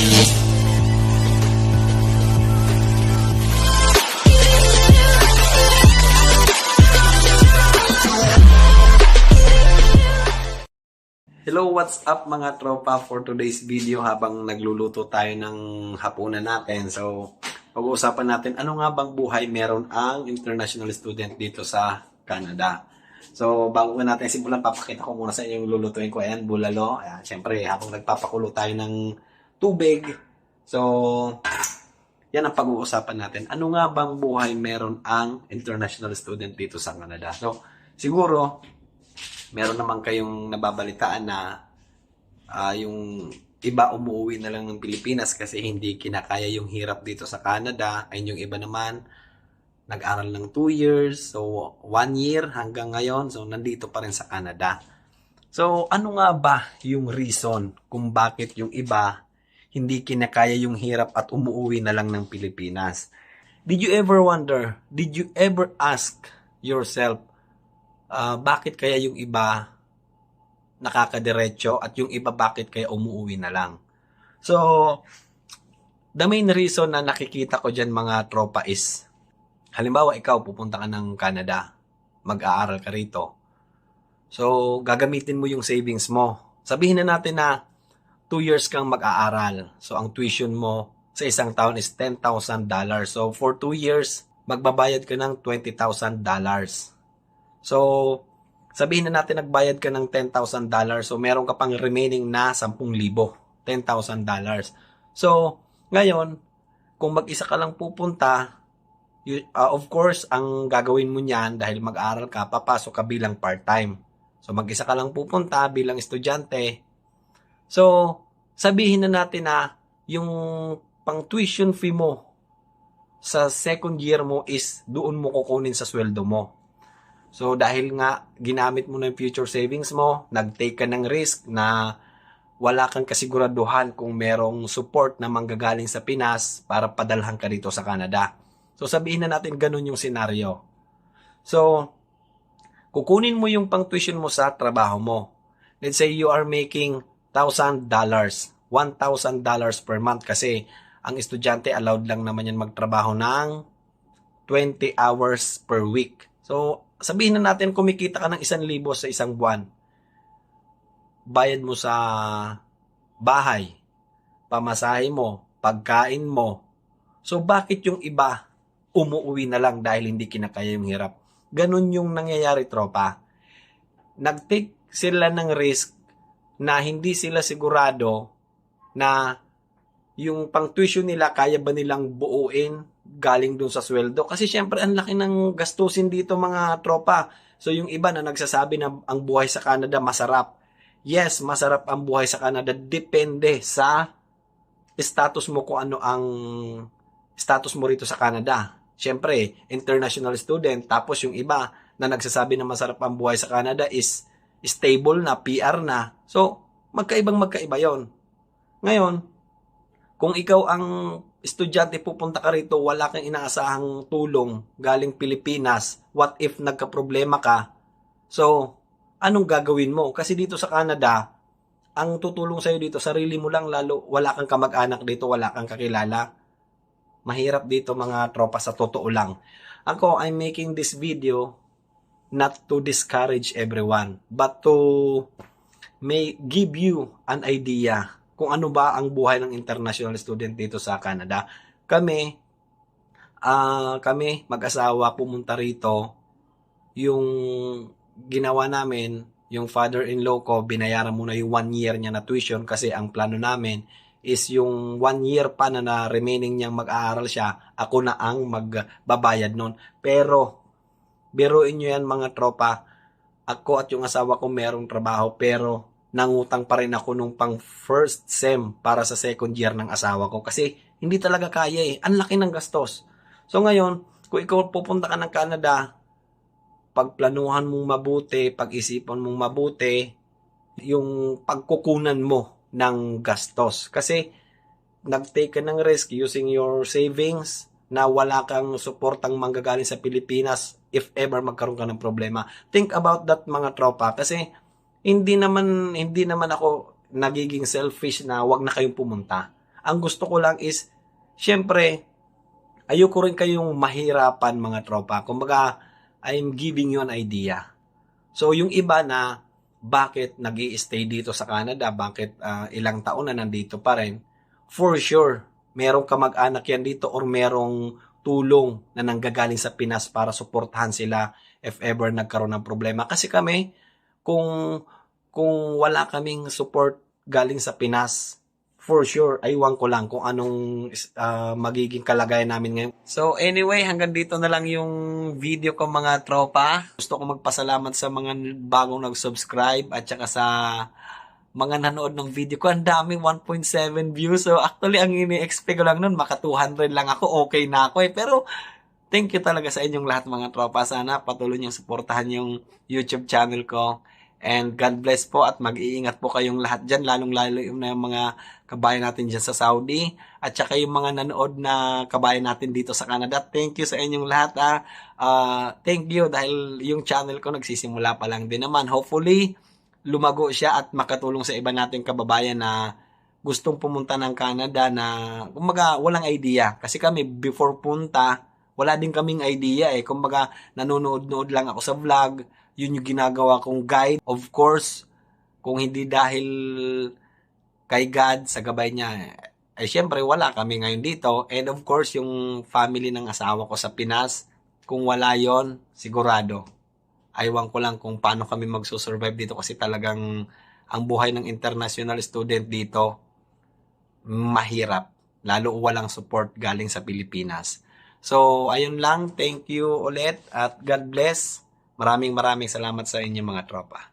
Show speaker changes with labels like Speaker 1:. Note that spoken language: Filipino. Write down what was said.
Speaker 1: Hello, what's up mga tropa for today's video habang nagluluto tayo ng hapunan natin. So, pag-uusapan natin ano nga bang buhay meron ang international student dito sa Canada. So, bago ko natin simulan, papakita ko muna sa inyo yung lulutuin ko. Ayan, bulalo. Ayan, syempre, habang nagpapakulo tayo ng tubig. So, yan ang pag-uusapan natin. Ano nga bang buhay meron ang international student dito sa Canada? So, siguro, meron naman kayong nababalitaan na ah, yung iba umuwi na lang ng Pilipinas kasi hindi kinakaya yung hirap dito sa Canada. Ayun yung iba naman, nag-aral ng 2 years, so 1 year hanggang ngayon, so nandito pa rin sa Canada. So, ano nga ba yung reason kung bakit yung iba hindi kinakaya yung hirap at umuwi na lang ng Pilipinas? Did you ever wonder, did you ever ask yourself, ah, bakit kaya yung iba nakakadiretso at yung iba bakit kaya umuwi na lang? So, the main reason na nakikita ko dyan mga tropa is, halimbawa ikaw pupunta ka ng Canada, mag-aaral ka rito. So, gagamitin mo yung savings mo. Sabihin na natin na 2 years kang mag-aaral. So, ang tuition mo sa isang taon is $10,000. So, for 2 years, magbabayad ka ng $20,000. So, sabihin na natin nagbayad ka ng $10,000. So, meron ka pang remaining na 10,000. $10,000. So, ngayon, kung mag-isa ka lang pupunta, you, uh, of course, ang gagawin mo niyan dahil mag-aaral ka, papasok ka bilang part-time. So, mag-isa ka lang pupunta bilang estudyante. So, sabihin na natin na yung pang tuition fee mo sa second year mo is doon mo kukunin sa sweldo mo. So, dahil nga ginamit mo na yung future savings mo, nag-take ka ng risk na wala kang kasiguraduhan kung merong support na manggagaling sa Pinas para padalhan ka dito sa Canada. So, sabihin na natin ganun yung senaryo. So, kukunin mo yung pang tuition mo sa trabaho mo. Let's say you are making $1,000, $1,000 per month kasi ang estudyante allowed lang naman yan magtrabaho ng 20 hours per week. So, sabihin na natin kumikita ka ng 1,000 sa isang buwan. Bayad mo sa bahay, pamasahe mo, pagkain mo. So, bakit yung iba umuwi na lang dahil hindi kinakaya yung hirap? Ganun yung nangyayari, tropa. Nag-take sila ng risk na hindi sila sigurado na yung pang tuition nila kaya ba nilang buuin galing dun sa sweldo. Kasi syempre ang laki ng gastusin dito mga tropa. So yung iba na nagsasabi na ang buhay sa Canada masarap. Yes, masarap ang buhay sa Canada. Depende sa status mo kung ano ang status mo rito sa Canada. Syempre, international student. Tapos yung iba na nagsasabi na masarap ang buhay sa Canada is stable na, PR na. So, magkaibang magkaiba yon. Ngayon, kung ikaw ang estudyante pupunta ka rito, wala kang inaasahang tulong galing Pilipinas, what if nagka-problema ka? So, anong gagawin mo? Kasi dito sa Canada, ang tutulong sa'yo dito, sarili mo lang, lalo wala kang kamag-anak dito, wala kang kakilala. Mahirap dito mga tropa sa totoo lang. Ako, I'm making this video not to discourage everyone, but to may give you an idea kung ano ba ang buhay ng international student dito sa Canada. Kami, ah kami mag-asawa pumunta rito, yung ginawa namin, yung father-in-law ko, binayaran muna yung one year niya na tuition kasi ang plano namin is yung one year pa na, na remaining niyang mag-aaral siya, ako na ang magbabayad nun. Pero, biruin nyo yan mga tropa, ako at yung asawa ko merong trabaho pero nangutang pa rin ako nung pang first sem para sa second year ng asawa ko kasi hindi talaga kaya eh. Ang laki ng gastos. So ngayon, kung ikaw pupunta ka ng Canada, pagplanuhan mong mabuti, pag-isipan mong mabuti, yung pagkukunan mo ng gastos. Kasi nag-take ka ng risk using your savings na wala kang suportang manggagaling sa Pilipinas if ever magkaroon ka ng problema. Think about that mga tropa kasi hindi naman hindi naman ako nagiging selfish na wag na kayong pumunta. Ang gusto ko lang is, syempre, ayoko rin kayong mahirapan mga tropa. Kumbaga, I'm giving you an idea. So, yung iba na bakit nag stay dito sa Canada, bakit ah, ilang taon na nandito pa rin, for sure, merong kamag-anak yan dito or merong tulong na nanggagaling sa Pinas para suportahan sila if ever nagkaroon ng problema. Kasi kami, kung kung wala kaming support galing sa Pinas, for sure, aywan ko lang kung anong ah, magiging kalagayan namin ngayon. So anyway, hanggang dito na lang yung video ko mga tropa. Gusto ko magpasalamat sa mga bagong nag-subscribe at saka sa mga nanood ng video ko. Ang dami, 1.7 views. So actually, ang ini-expect ko lang nun, maka 200 lang ako, okay na ako eh. Pero thank you talaga sa inyong lahat mga tropa. Sana patuloy niyong suportahan yung YouTube channel ko. And God bless po at mag-iingat po kayong lahat dyan, lalong-lalo yung mga kabayan natin dyan sa Saudi at saka yung mga nanood na kabayan natin dito sa Canada. Thank you sa inyong lahat. Ah. Ah, thank you dahil yung channel ko nagsisimula pa lang din naman. Hopefully, lumago siya at makatulong sa iba nating kababayan na gustong pumunta ng Canada na kumbaga walang idea. Kasi kami before punta, wala din kaming idea eh. Kumbaga nanonood-nood lang ako sa vlog, yun yung ginagawa kong guide. Of course, kung hindi dahil kay God sa gabay niya, eh syempre wala kami ngayon dito. And of course, yung family ng asawa ko sa Pinas, kung wala yon sigurado. Aywan ko lang kung paano kami magsusurvive dito kasi talagang ang buhay ng international student dito mahirap. Lalo walang support galing sa Pilipinas. So, ayun lang. Thank you ulit at God bless. Maraming maraming salamat sa inyo mga tropa.